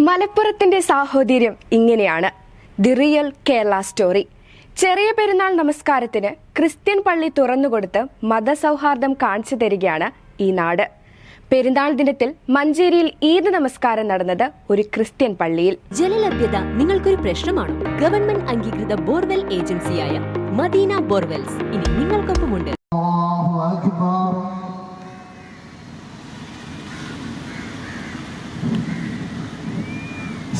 മലപ്പുറത്തിന്റെ സാഹോദര്യം ഇങ്ങനെയാണ്. The real Kerala story. ചെറിയ പെരുന്നാൾ നമസ്കാരത്തിന് ക്രിസ്ത്യൻ പള്ളി തുറന്നുകൊടുത്ത് മതസൗഹാർദ്ദം കാണിച്ചു തരികയാണ് ഈ നാട്. പെരുന്നാൾ ദിനത്തിൽ മഞ്ചേരിയിൽ ഈദ് നമസ്കാരം നടന്നത് ഒരു ക്രിസ്ത്യൻ പള്ളിയിൽ. ജലലഭ്യത നിങ്ങൾക്കൊരു പ്രശ്നമാണോ? ഗവൺമെന്റ് അംഗീകൃത ബോർവെൽ ഏജൻസിയായ മദീന ബോർവെൽസ്. ഇനി നിങ്ങൾക്കൊപ്പമുണ്ട്.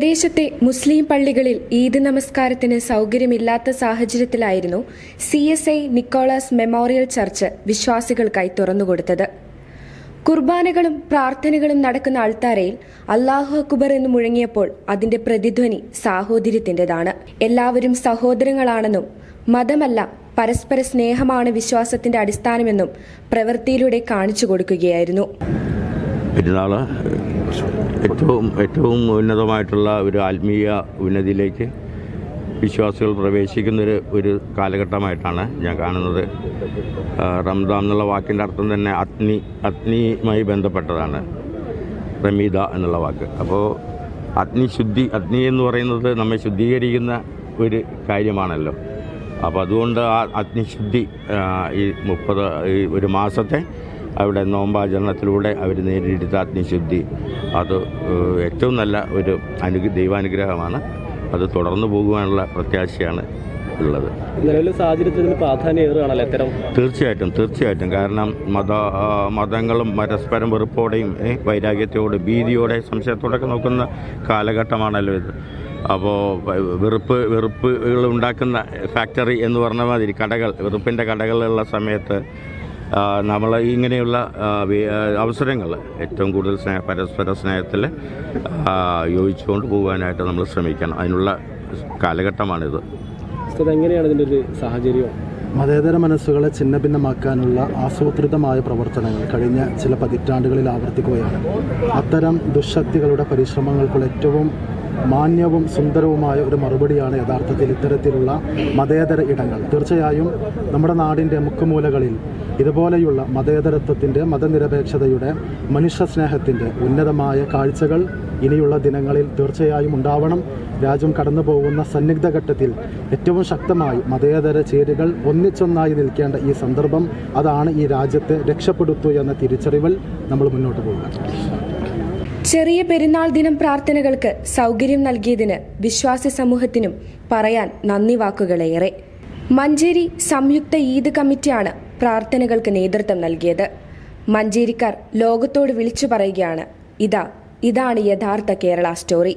പ്രദേശത്തെ മുസ്ലിം പള്ളികളിൽ ഈദ് നമസ്കാരത്തിന് സൗകര്യമില്ലാത്ത സാഹചര്യത്തിലായിരുന്നു C S I Nicholas memorial church വിശ്വാസികൾക്കായി തുറന്നുകൊടുത്തത്. കുർബാനകളും പ്രാർത്ഥനകളും നടക്കുന്ന അൾത്താരയിൽ അള്ളാഹു അക്ബർ എന്ന് മുഴങ്ങിയപ്പോൾ അതിന്റെ പ്രതിധ്വനി സാഹോദര്യത്തിന്റേതാണ് എല്ലാവരും സഹോദരങ്ങളാണെന്നും മതമല്ല പരസ്പര സ്നേഹമാണ് വിശ്വാസത്തിന്റെ അടിസ്ഥാനമെന്നും പ്രവൃത്തിയിലൂടെ കാണിച്ചു കൊടുക്കുകയായിരുന്നു. ഏറ്റവും ഏറ്റവും ഉന്നതമായിട്ടുള്ള ഒരു ആത്മീയ ഉന്നതിയിലേക്ക് വിശ്വാസികൾ പ്രവേശിക്കുന്നൊരു ഒരു കാലഘട്ടമായിട്ടാണ് ഞാൻ കാണുന്നത്. റംദാം എന്നുള്ള വാക്കിന്റെ അർത്ഥം തന്നെ അഗ്നി അഗ്നിയുമായി ബന്ധപ്പെട്ടതാണ്. റമീദ എന്നുള്ള വാക്ക്. അപ്പോൾ അഗ്നിശുദ്ധി അഗ്നി എന്ന് പറയുന്നത് നമ്മെ ശുദ്ധീകരിക്കുന്ന ഒരു കാര്യമാണല്ലോ. അപ്പോൾ അതുകൊണ്ട് ആ അഗ്നിശുദ്ധി ഈ മുപ്പത് ഈ ഒരു മാസത്തെ അവിടെ നോമ്പാചരണത്തിലൂടെ അവർ നേരിടുത്ത അഗ്നിശുദ്ധി. അത് ഏറ്റവും നല്ല ഒരു അനു ദൈവാനുഗ്രഹമാണ്. അത് തുടർന്നു പോകുവാനുള്ള പ്രത്യാശയാണ് ഉള്ളത്. നിലവിലെ സാഹചര്യത്തിൽ പ്രാധാന്യം ഏറുകയാണല്ലോ ഇത്തരം? തീർച്ചയായിട്ടും തീർച്ചയായിട്ടും. കാരണം മത മതങ്ങളും പരസ്പരം വെറുപ്പോടെയും വൈരാഗ്യത്തോട് വൈരാഗ്യത്തോടെ ഭീതിയോടെ സംശയത്തോടൊക്കെ നോക്കുന്ന കാലഘട്ടമാണല്ലോ ഇത്. അപ്പോൾ വെറുപ്പ് വെറുപ്പുകൾ ഉണ്ടാക്കുന്ന ഫാക്ടറി എന്ന് പറഞ്ഞ മാതിരി കടകൾ വെറുപ്പിന്റെ കടകളുള്ള സമയത്ത് നമ്മൾ ഇങ്ങനെയുള്ള അവസരങ്ങൾ ഏറ്റവും കൂടുതൽ സ്നേഹ പരസ്പര സ്നേഹത്തിൽ യോജിച്ചുകൊണ്ട് പോകാനായിട്ട് നമ്മൾ ശ്രമിക്കണം. അതിനുള്ള കാലഘട്ടമാണിത്. ഇത് എങ്ങനെയാണ് ഇതിന്റെ ഒരു സാഹചര്യം? മതേതര മനസ്സുകളെ ഛിന്നഭിന്നമാക്കാനുള്ള ആസൂത്രിതമായ പ്രവർത്തനങ്ങൾ കഴിഞ്ഞ ചില പതിറ്റാണ്ടുകളിൽ ആവർത്തിക്കുകയാണ്. അത്തരം ദുശക്തികളുടെ പരിശ്രമങ്ങൾക്കുള്ള ഏറ്റവും മാന്യവും സുന്ദരവുമായ ഒരു മറുപടിയാണ് യഥാർത്ഥത്തിൽ ഇത്തരത്തിലുള്ള മതേതര ഇടങ്ങൾ. തീർച്ചയായും നമ്മുടെ നാടിന്റെ മുക്കുമൂലകളിൽ ഇതുപോലെയുള്ള മതേതരത്വത്തിന്റെ മതനിരപേക്ഷതയുടെ മനുഷ്യസ്നേഹത്തിന്റെ ഉന്നതമായ കാഴ്ചകൾ ഇനിയുള്ള ദിനങ്ങളിൽ തീർച്ചയായും ഉണ്ടാവണം. രാജ്യം കടന്നു പോകുന്ന സന്നിഗ്ധ ഘട്ടത്തിൽ ഏറ്റവും ശക്തമായി മതേതര ചേരികൾ ഒന്നിച്ചൊന്നായി നിൽക്കേണ്ട ഈ സന്ദർഭം അതാണ് ഈ രാജ്യത്തെ രക്ഷപ്പെടുത്തു എന്ന തിരിച്ചറിവിൽ നമ്മൾ മുന്നോട്ട് പോകുക. ചെറിയ പെരുന്നാൾ ദിനം പ്രാർത്ഥനകൾക്ക് സൗകര്യം നൽകിയതിന് വിശ്വാസി സമൂഹത്തിനും പറയാൻ നന്ദി വാക്കുകളേറെ. മഞ്ചേരി സംയുക്ത ഈദ് കമ്മിറ്റിയാണ് പ്രാർത്ഥനകൾക്ക് നേതൃത്വം നൽകിയത്. മഞ്ചേരിക്കാർ ലോകത്തോട് വിളിച്ചു പറയുകയാണ്. ഇതാ ഇതാണ് യഥാർത്ഥ കേരള സ്റ്റോറി.